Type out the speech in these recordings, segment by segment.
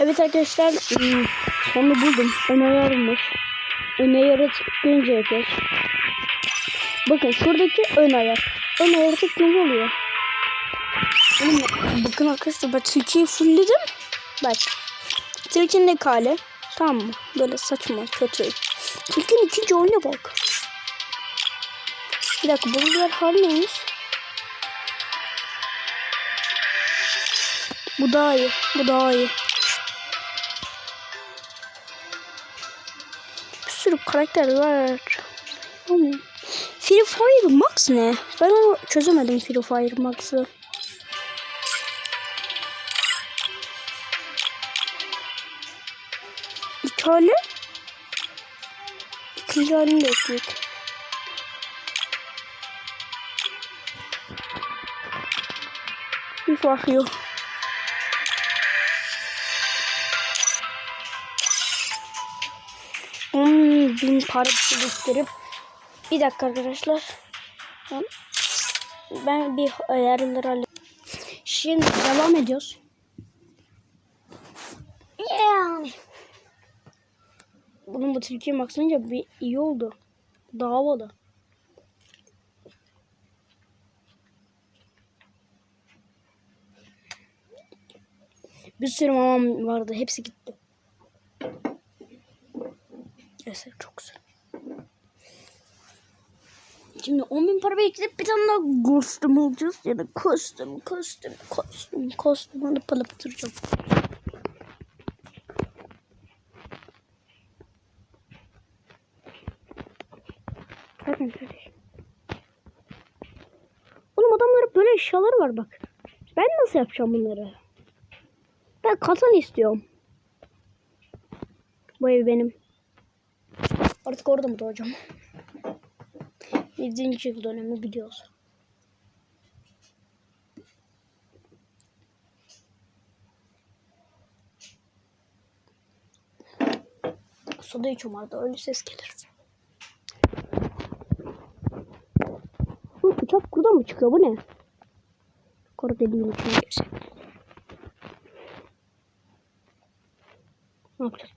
Evet arkadaşlar hmm, onu buldum. Ön ayarmış. Ön ayarı tıklayınca yapıyoruz. Bakın şuradaki ön ayar. Ön ayarı tıklayınca oluyor. Bakın arkadaşlar ben tilkiyi fullledim. Bak. Tilkinin ne hali? Tamam mı? Böyle saçma kötü. Tilkinin ikinci oyuna bak. Bir dakika bunun diğer hali neymiş? Bu daha iyi. Bu daha iyi. Bir sürü karakter var. Free Fire Max ne? Ben onu çözemedim Free Fire Max'ı. İlk hali. İkinci halini de ekledik. Bir fark yok. Bin para biriktirip bir dakika arkadaşlar. Ben- bir ayarları halledeyim. Şimdi devam ediyoruz. Yeah. Bunun bu tilkiye bakınca bir iyi oldu. Daha havalı. Bir sürü mamam vardı. Hepsi gitti. Neyse çok güzel. Şimdi 10 bin para biriktirip bir tane daha kostüm alacağız. Ya da kostüm, kostüm, kostüm, kostüm alıp alıp duracağım. Bakın kardeşim. Oğlum adamların böyle eşyaları var bak. Ben nasıl yapacağım bunları? Ben katan istiyorum. Bu ev benim. Artık orada mı doğacağım? 7. yıl dönemi biliyoruz. Soda içiyorum arada öyle ses gelir. Bu bıçak buradan mı çıkıyor bu ne? Kor dediğim için gerçek. Ne yapacağız?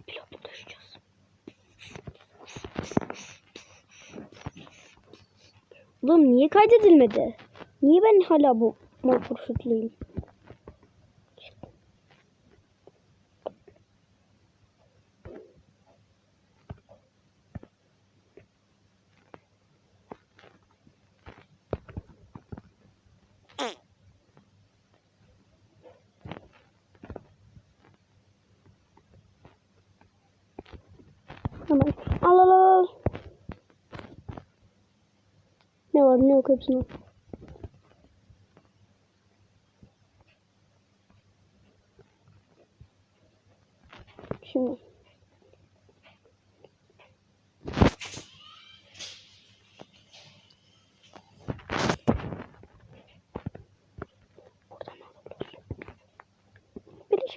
Oğlum niye kaydedilmedi? Niye ben hala bu motor sütlüyüm? Hemen al al al. Yok hepsini. Şimdi.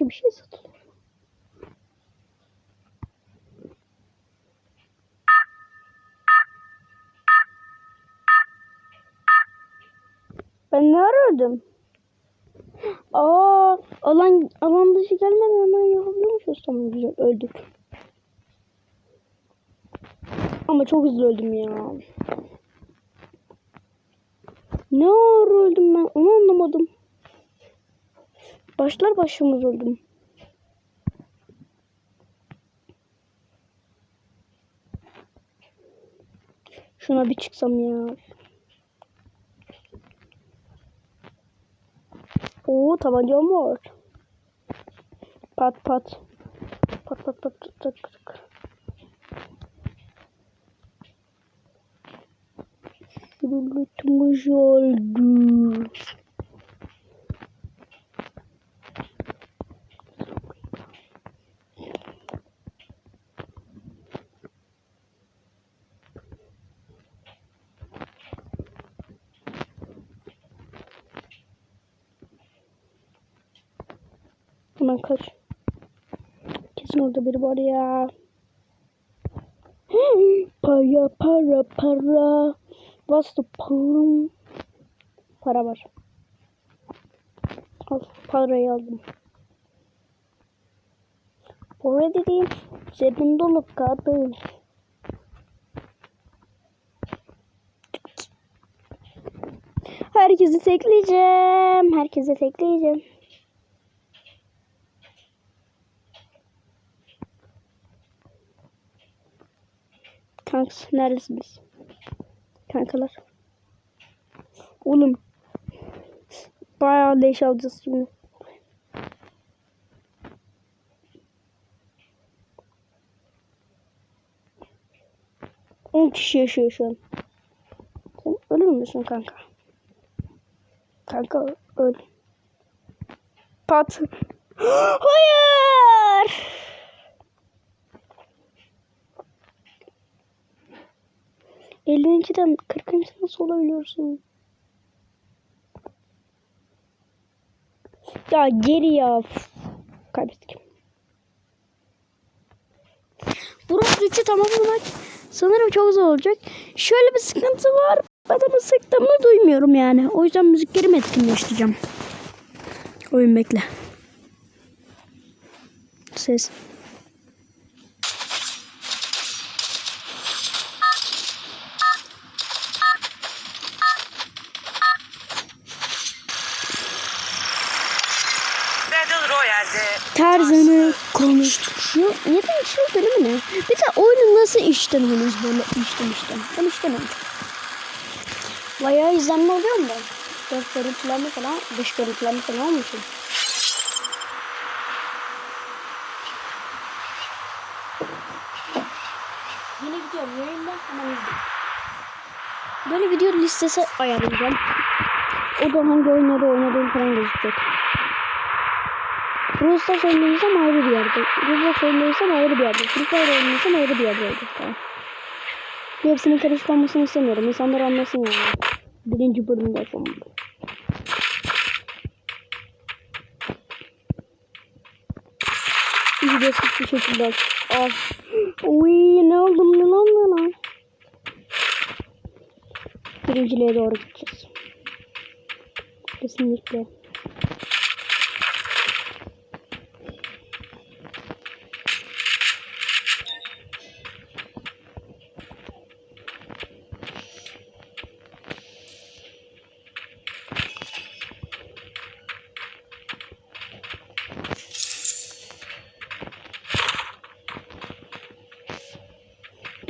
Bir şey satılıyor. Ben ne aradım? Aa, alan alan dışı gelmeden hemen yapabiliyormuşuz. Tamam güzel öldük. Ama çok hızlı öldüm ya. Ne ara öldüm ben onu anlamadım. Başlar başımız öldüm. Şuna bir çıksam ya. Oo tabancam var. Pat pat. Pat pat pat pat pat. pat. Rütmüş oldu. Hemen kaç. Kesin orada biri var ya. para para para. What's the? Para var. Al parayı aldım. Para dediğim cebim dolu kadın. Herkesi tekleyeceğim. Herkese tekleyeceğim. Kanks neredesiniz? Kankalar. Oğlum. Bayağı leş alacağız şimdi. On kişi yaşıyor şu an. Sen ölür müsün kanka? Kanka öl. Pat. Hayır. Ellinciden kırkıncı nasıl olabiliyorsun? Ya geri ya. Kaybettik. Burası 3'ü tamamlamak sanırım çok zor olacak. Şöyle bir sıkıntı var. Adamı sıktığımı duymuyorum yani. O yüzden müziklerimi etkinleştireceğim. Oyun bekle. Ses. Royale'de Tarzanı konuştuk. Ya, neden içim bölümü ne? Bir de oyunu nasıl işlemiyorsunuz böyle işten işten? Ben işlemiyorum. Bayağı izlenme oluyor mu? Dört görüntülenme falan, dış görüntülenme falan olmuş. Yine gidiyorum yayında hemen izleyin. Böyle video listesi ayarlayacağım. O da hangi oyunları oynadığım falan gözükecek. Rus'ta oynaysam ayrı bir yerde. Roblox oynaysam ayrı bir yerde. Free Fire oynaysam ayrı bir yerde olacak. Tamam. Hepsinin karışık istemiyorum. İnsanlar anlasın yani. Birinci bölümde son. Ücretsiz bir şekilde. Al. Uy ne oldum ne lan ne lan. Birinciliğe doğru gideceğiz. Kesinlikle.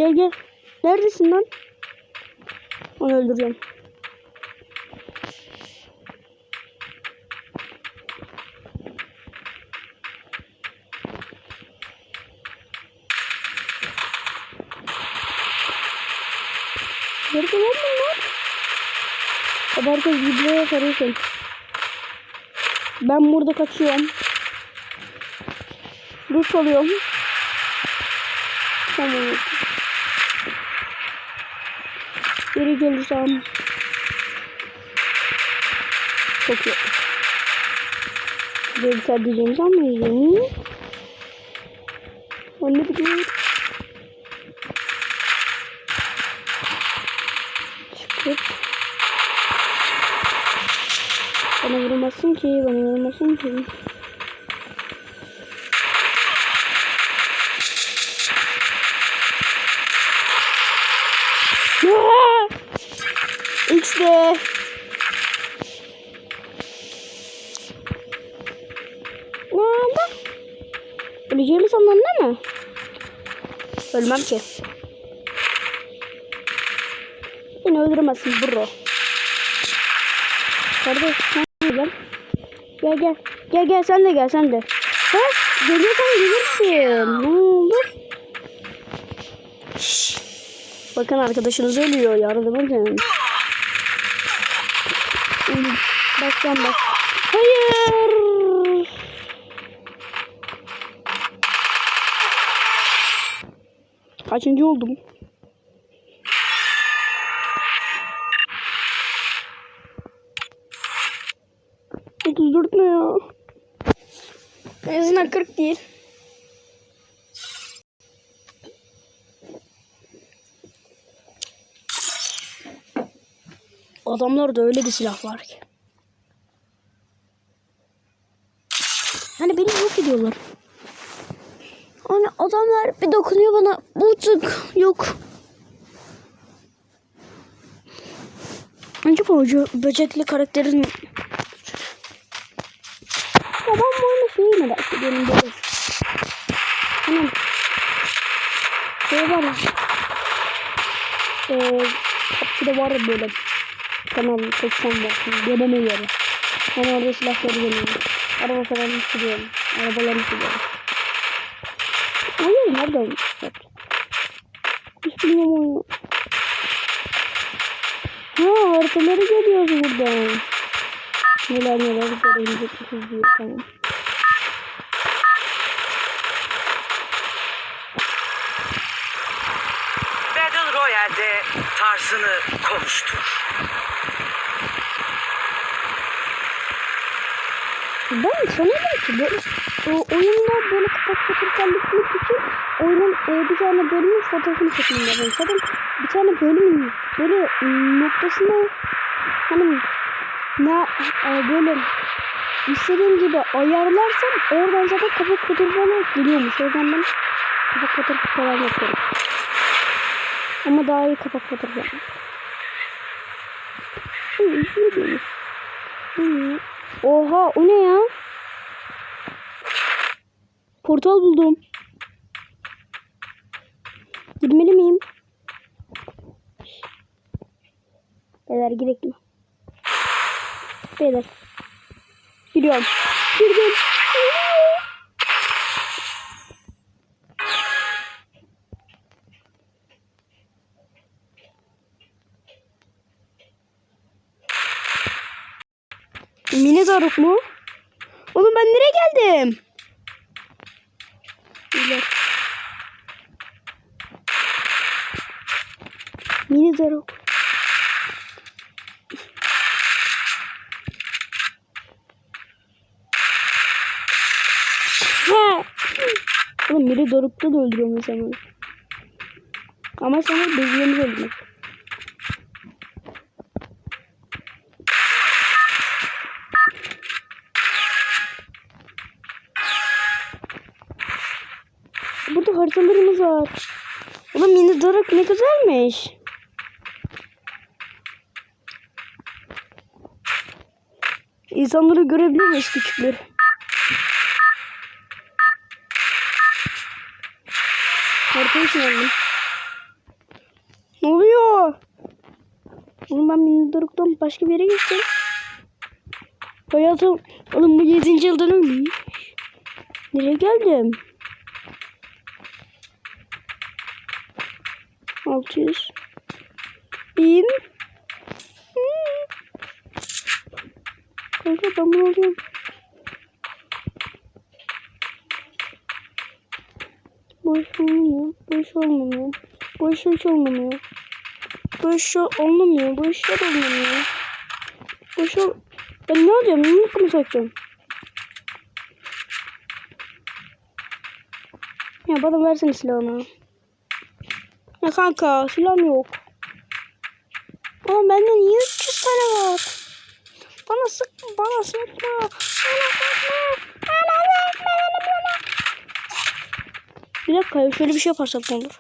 Gel gel. Neredesin lan? Onu öldüreceğim. Nerede lan bunlar? Hadi herkes birbirine sarıyorsun. Ben burada kaçıyorum. Duş alıyorum. Tamam. Geri gelirsem. Çok iyi. Geri diyeceğimizi anlayacağım. Anne gidiyor. Çıkıp. Bana vurmasın ki, bana vurmasın ki. Aa! İşte. Ne oldu? Öleceğimi sandın değil mi? Ölmem ki. Beni öldüremezsin bro. Kardeş sen gel. Gel gel. Gel gel sen de gel sen de. Ha? Geliyorsan gelirsin. Ne oldu? Şşş. Bakın arkadaşınız ölüyor yardım edin. Bakacağım bak. Hayır. Kaçıncı oldum? Otuz dört ne ya? En kırk değil. Adamlarda öyle bir silah var ki. Yani beni yok ediyorlar. Hani adamlar bir dokunuyor bana. Bulduk. Yok. Acaba hoca böcekli karakterin... Ya bu oyunu şeyi merak ediyorum böyle. Hani... Şey var ya. Eee... Kapıda var böyle. Kanal 80 var. Deneme yeri. Ben orada silahları deniyorum. Araba falan sürüyorum. Arabalarını sürüyorum. Hayır nerede olmuş? Hiç bilmiyorum. Ha haritaları görüyoruz buradan. Neler neler görebilecekmişiz diye tamam. Battle Royale'de tarzını konuştur. Ben sanırım ki böyle o, oyunda böyle kapak fotoğraflarlık için oyunun e, bir tane bölümün fotoğrafını çekmem lazım. Zaten bir tane bölümün böyle noktasını hani ne e, böyle istediğim gibi ayarlarsam oradan zaten kapak fotoğrafına geliyormuş. O yüzden ben kapak fotoğrafı falan yapıyorum. Ama daha iyi kapak fotoğrafı yapmak. Hı, ne diyorsun? Hı. Oha o ne ya? Portal buldum. Girmeli miyim? Beyler gidelim mi? Beyler. Giriyorum. Girdim. Doruk mu? Oğlum ben nereye geldim? Beyler. Mini. Ha! Oğlum Mini Doruk'ta da öldürüyorum insanları. Ama sana bezlerimiz öldürmek. Burada haritalarımız var. Oğlum yine Doruk ne güzelmiş. İnsanları görebiliyor muyuz küçükleri? Haritayı çevirdim. Ne oluyor? Oğlum ben Mini Doruk'tan başka bir yere geçtim. Hayatım, oğlum bu 7. yıldan ölmüş. Nereye geldim? 600 1000 Hmm. Kanka ben bunu alıyorum. Boş olmuyor. Boş olmuyor. Boş hiç olmuyor. Boş olmuyor. Boş olmuyor. Boş ol... Ben ne alacağım? Yumruk mu takacağım? Ya bana versene silahını. Ya kanka silahım yok. Ama bende niye 300 tane var? Bana sık, bana sıkma. Bana sıkma. Bana sıkma. Bana Bir dakika şöyle bir şey yaparsak ne olur?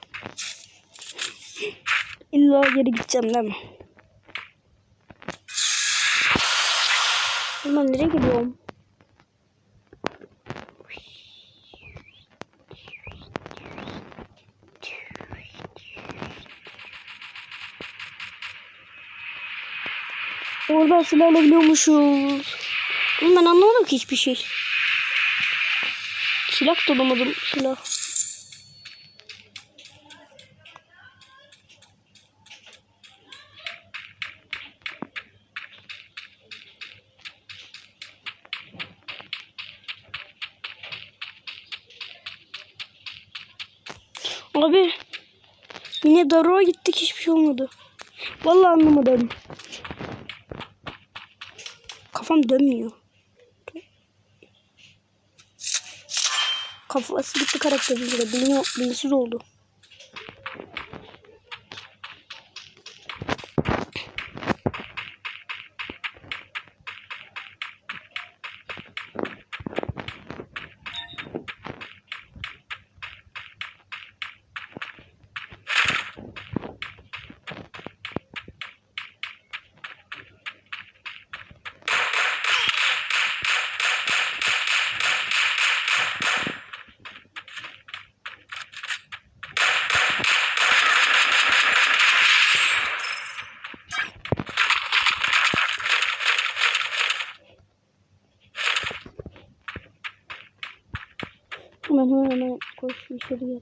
İlla geri gideceğim değil mi? Ben nereye gidiyorum? Oradan silah alabiliyormuşuz. Oğlum ben anlamadım ki hiçbir şey. Silah da silah. Abi yine Daro'a gittik hiçbir şey olmadı. Vallahi anlamadım. Kafam dönmüyor. Kafası gitti karakterin bile. Bilmiyor, bilgisiz oldu. 继续练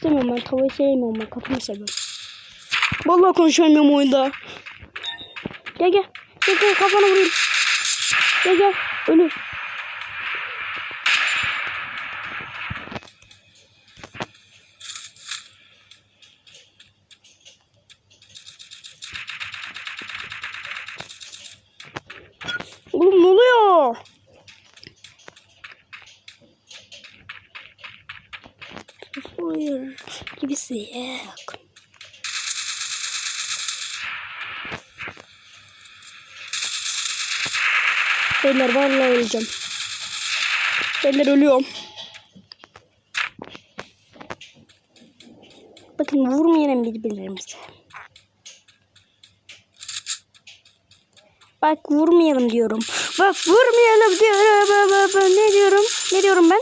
istemiyorum ben. Tavayı sevmiyorum ben. Kafamı seviyorum. Vallahi konuşamıyorum oyunda. Gel gel. Gel gel kafana vurayım. Gel gel. Ölü. Oğlum ne oluyor? Hayır. Gibisi yok. Beyler vallahi öleceğim. Beyler ölüyorum. Bakın vurmayalım birbirlerimize. Bak vurmayalım diyorum. Bak vurmayalım diyorum. Ne diyorum? Ne diyorum ben?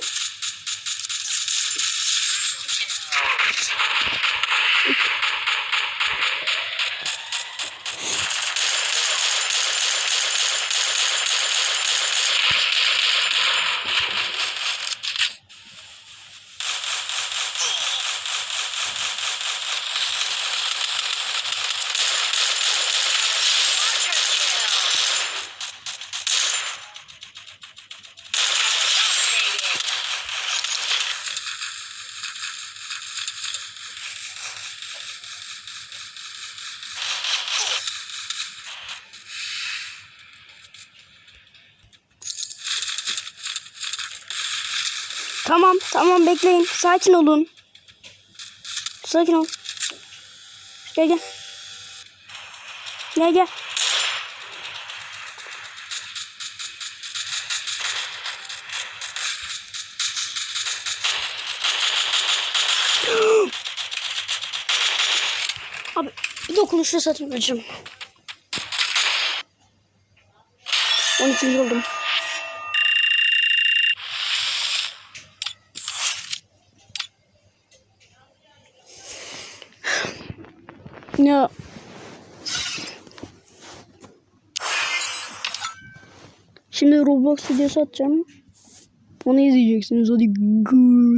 Tamam, tamam bekleyin. Sakin olun. Sakin ol. Gel gel. Gel gel. Abi bir dokunuşla satayım hocam. 13. oldum. Ya. Şimdi Roblox videosu atacağım. Onu izleyeceksiniz. Hadi gör.